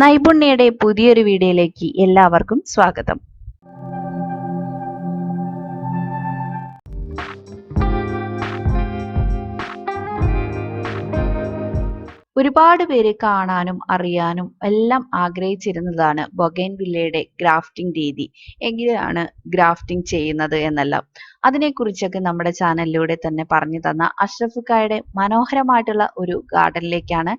നൈപുണ്യയുടെ പുതിയൊരു വീഡിയോയിലേക്ക് എല്ലാവർക്കും സ്വാഗതം. ഒരുപാട് പേര് കാണാനും അറിയാനും എല്ലാം ആഗ്രഹിച്ചിരുന്നതാണ് ബൊഗൈൻവില്ലയുടെ ഗ്രാഫ്റ്റിംഗ് രീതി. എങ്ങനെയാണ് ഗ്രാഫ്റ്റിംഗ് ചെയ്യുന്നത് എന്നെല്ലാം. അതിനെക്കുറിച്ചൊക്കെ നമ്മുടെ ചാനലിലൂടെ തന്നെ പറഞ്ഞു തന്ന അഷ്റഫുക്കായുടെ മനോഹരമായിട്ടുള്ള ഒരു ഗാർഡനിലേക്കാണ്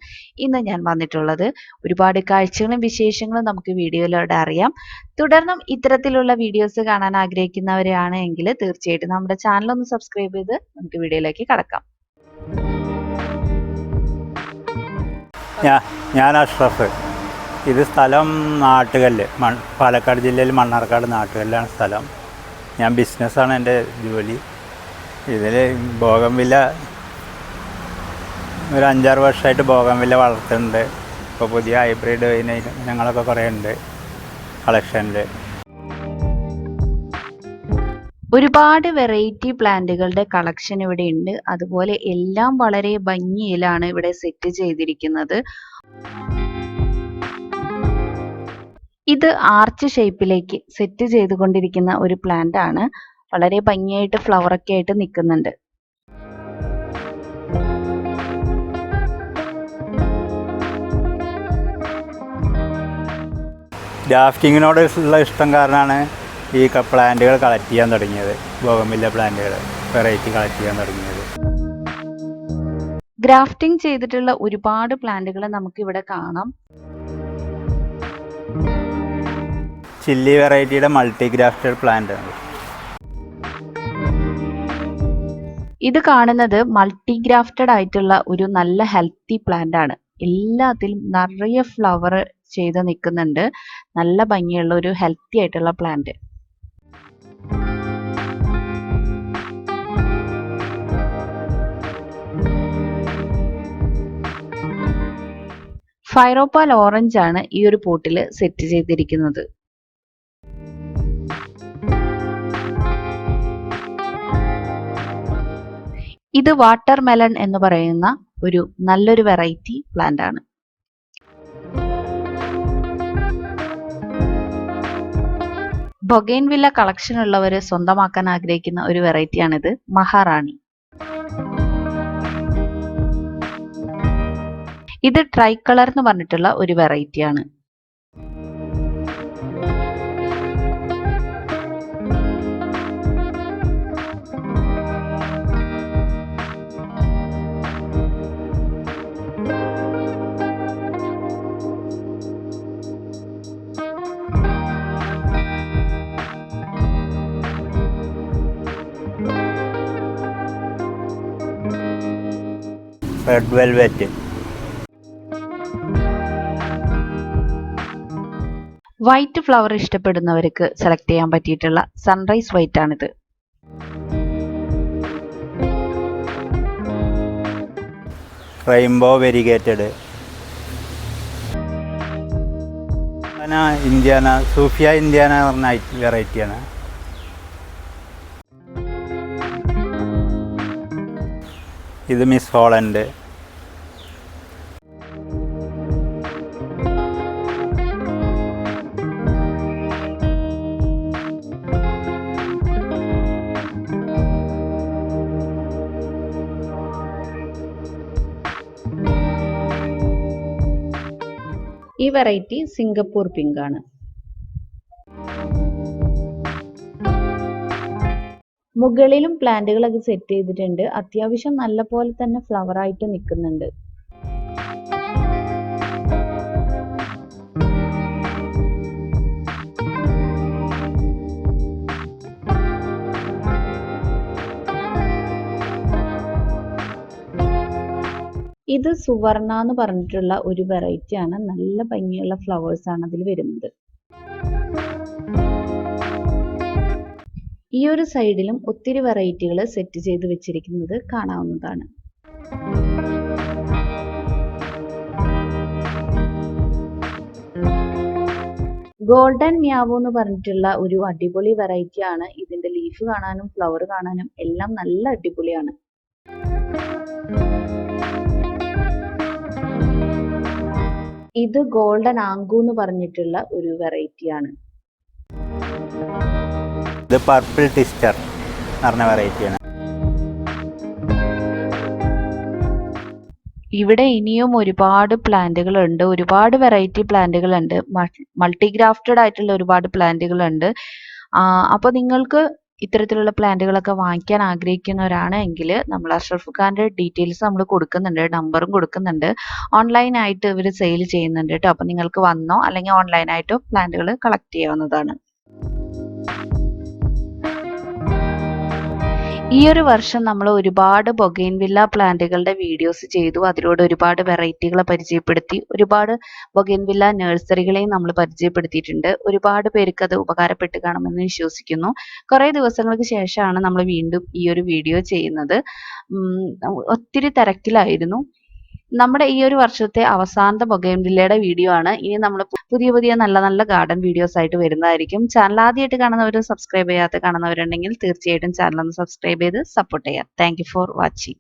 ഇന്ന് ഞാൻ വന്നിട്ടുള്ളത്. ഒരുപാട് കാഴ്ചകളും വിശേഷങ്ങളും നമുക്ക് വീഡിയോയിലൂടെ അറിയാം. തുടർന്നും ഇത്തരത്തിലുള്ള വീഡിയോസ് കാണാൻ ആഗ്രഹിക്കുന്നവരാണ് എങ്കിൽ തീർച്ചയായിട്ടും നമ്മുടെ ചാനൽ ഒന്ന് സബ്സ്ക്രൈബ് ചെയ്ത് നമുക്ക് വീഡിയോയിലേക്ക് കടക്കാം. ഞാ- ഞാൻ അഷ്റഫ് ഇത് സ്ഥലം നാട്ടുകല്ല്. മൺ പാലക്കാട് ജില്ലയിൽ മണ്ണാർക്കാട് നാട്ടുകല്ലാണ് സ്ഥലം. ഞാൻ ബിസിനസ്സാണ് എന്റെ ജോലി. ഇതിൽ വില ഒരു അഞ്ചാറ് വർഷമായിട്ട് വില വളർത്തുന്നുണ്ട്. ഇപ്പോൾ പുതിയ ഹൈബ്രിഡ് ഇനങ്ങളൊക്കെ കുറേ ഉണ്ട്. കളക്ഷനിൽ. ഒരുപാട് വെറൈറ്റി പ്ലാന്റുകളുടെ കളക്ഷൻ ഇവിടെ ഉണ്ട്. അതുപോലെ എല്ലാം വളരെ ഭംഗിയിലാണ് ഇവിടെ സെറ്റ് ചെയ്തിരിക്കുന്നത്. ഇത് ആർച്ച് ഷേപ്പിലേക്ക് സെറ്റ് ചെയ്തുകൊണ്ടിരിക്കുന്ന ഒരു പ്ലാന്റ് ആണ്. വളരെ ഭംഗിയായിട്ട് ഫ്ലവർ ഒക്കെ ആയിട്ട് നിൽക്കുന്നുണ്ട്. ഡ്രാഫ്റ്റിങ്ങിനോട് ഉള്ള ഇഷ്ടം കാരണമാണ് ഈ പ്ലാന്റുകൾ കളക്ട് ചെയ്യാൻ തുടങ്ങിയത്. ബോഗമില്ല പ്ലാന്റുകൾ വെറൈറ്റി കളക്ട് ചെയ്യാൻ തുടങ്ങിയത്. ഗ്രാഫ്റ്റിംഗ് ചെയ്തിട്ടുള്ള ഒരുപാട് പ്ലാന്റുകൾ നമുക്ക് ഇവിടെ കാണാം. ചില്ലി വെറൈറ്റിയുടെ മൾട്ടി ഗ്രാഫ്റ്റഡ് പ്ലാന്റ് ആണ്. ഇത് കാണുന്നത് മൾട്ടി ഗ്രാഫ്റ്റഡ് ആയിട്ടുള്ള ഒരു നല്ല ഹെൽത്തി പ്ലാന്റ് ആണ്. എല്ലാത്തിലും നിറയെ ഫ്ലവർ ചെയ്ത് നിൽക്കുന്നുണ്ട്. നല്ല ഭംഗിയുള്ള ഒരു ഹെൽത്തി ആയിട്ടുള്ള പ്ലാന്റ് ഫൈറോപ്പാൽ ഓറഞ്ച് ആണ് ഈ ഒരു പോട്ടിൽ സെറ്റ് ചെയ്തിരിക്കുന്നത്. ഇത് വാട്ടർ മെലൺ എന്ന് പറയുന്ന ഒരു നല്ലൊരു വെറൈറ്റി പ്ലാന്റ് ആണ്. ബൊഗൈൻവില്ല കളക്ഷൻ ഉള്ളവർ സ്വന്തമാക്കാൻ ആഗ്രഹിക്കുന്ന ഒരു വെറൈറ്റിയാണിത് മഹാറാണി. ഇത് ട്രൈ കളർ എന്ന് പറഞ്ഞിട്ടുള്ള ഒരു വെറൈറ്റി ആണ്. റെഡ് വെൽവെറ്റ് വൈറ്റ് ഫ്ലവർ ഇഷ്ടപ്പെടുന്നവർക്ക് സെലക്ട് ചെയ്യാൻ പറ്റിയിട്ടുള്ള സൺറൈസ് വൈറ്റ് ആണിത്. റെയിൻബോ വെരിഗേറ്റഡ് ഇന്ത്യാന സൂഫിയ ഇന്ത്യാന പറഞ്ഞ വെറൈറ്റിയാണ് ഇത് മിസ് ഹോളണ്ട് ഈ വെറൈറ്റി സിംഗപ്പൂർ പിങ്ക് ആണ്. മുകളിലും പ്ലാന്റുകളൊക്കെ സെറ്റ് ചെയ്തിട്ടുണ്ട്. അത്യാവശ്യം നല്ല പോലെ തന്നെ ഫ്ലവർ ആയിട്ട് നിൽക്കുന്നുണ്ട്. ഇത് സുവർണ എന്ന് പറഞ്ഞിട്ടുള്ള ഒരു വെറൈറ്റി ആണ്. നല്ല ഭംഗിയുള്ള ഫ്ലവേഴ്സ് ആണ് അതിൽ വരുന്നത്. ഈ ഒരു സൈഡിലും ഒത്തിരി വെറൈറ്റികൾ സെറ്റ് ചെയ്ത് വെച്ചിരിക്കുന്നത് കാണാവുന്നതാണ്. ഗോൾഡൻ മ്യാവോ എന്ന് പറഞ്ഞിട്ടുള്ള ഒരു അടിപൊളി വെറൈറ്റി ആണ്. ഇതിന്റെ ലീഫ് കാണാനും ഫ്ലവർ കാണാനും എല്ലാം നല്ല അടിപൊളിയാണ്. ഇത് ഗോൾഡൻ ആങ്കു എന്ന് പറഞ്ഞിട്ടുള്ള ഒരു വെറൈറ്റി ആണ്. ഇത് പർപ്പിൾ ടിസ്റ്റർ എന്ന് പറഞ്ഞ വെറൈറ്റിയാണ് ഇവിടെ ഇനിയും ഒരുപാട് പ്ലാന്റുകൾ ഉണ്ട്. ഒരുപാട് വെറൈറ്റി പ്ലാന്റുകൾ ഉണ്ട്. മൾട്ടി ഗ്രാഫ്റ്റഡ് ആയിട്ടുള്ള ഒരുപാട് പ്ലാന്റുകൾ ഉണ്ട്. അപ്പോൾ നിങ്ങൾക്ക് ഇത്തരത്തിലുള്ള പ്ലാന്റുകളൊക്കെ വാങ്ങിക്കാൻ ആഗ്രഹിക്കുന്നവരാണ് എങ്കിൽ നമ്മൾ അഷ്റഫ് ഖാന്റെ ഡീറ്റെയിൽസ് നമ്മൾ കൊടുക്കുന്നുണ്ട് നമ്പറും കൊടുക്കുന്നുണ്ട്. ഓൺലൈനായിട്ട് ഇവർ സെയിൽ ചെയ്യുന്നുണ്ട് കേട്ടോ. അപ്പോൾ നിങ്ങൾക്ക് വന്നോ അല്ലെങ്കിൽ ഓൺലൈനായിട്ടോ പ്ലാന്റുകൾ കളക്ട് ചെയ്യാവുന്നതാണ്. ഈ ഒരു വർഷം നമ്മൾ ഒരുപാട് ബൊഗൈൻവില്ല പ്ലാന്റുകളുടെ വീഡിയോസ് ചെയ്തു. അതിലൂടെ ഒരുപാട് വെറൈറ്റികളെ പരിചയപ്പെടുത്തി. ഒരുപാട് ബൊഗൈൻവില്ല നഴ്സറികളെയും നമ്മൾ പരിചയപ്പെടുത്തിയിട്ടുണ്ട്. ഒരുപാട് പേർക്ക് അത് ഉപകാരപ്പെട്ട് കാണുമെന്ന് വിശ്വസിക്കുന്നു. കുറേ ദിവസങ്ങൾക്ക് ശേഷമാണ് നമ്മൾ വീണ്ടും ഈ ഒരു വീഡിയോ ചെയ്യുന്നത്. ഒത്തിരി തിരക്കിലായിരുന്നു. നമ്മുടെ ഈ ഒരു വർഷത്തെ അവസാനത്തെ ബൊഗൈൻവില്ലയുടെ വീഡിയോ ആണ്. ഇനി നമ്മൾ പുതിയ പുതിയ നല്ല നല്ല ഗാർഡൻ വീഡിയോസ് ആയിട്ട് വരുന്നതായിരിക്കും. ചാനൽ ആദ്യമായിട്ട് കാണുന്നവരും സബ്സ്ക്രൈബ് ചെയ്യാത്ത കാണുന്നവരുണ്ടെങ്കിൽ തീർച്ചയായിട്ടും ചാനൽ ഒന്ന് സബ്സ്ക്രൈബ് ചെയ്ത് സപ്പോർട്ട് ചെയ്യാം താങ്ക് ഫോർ വാച്ചിങ്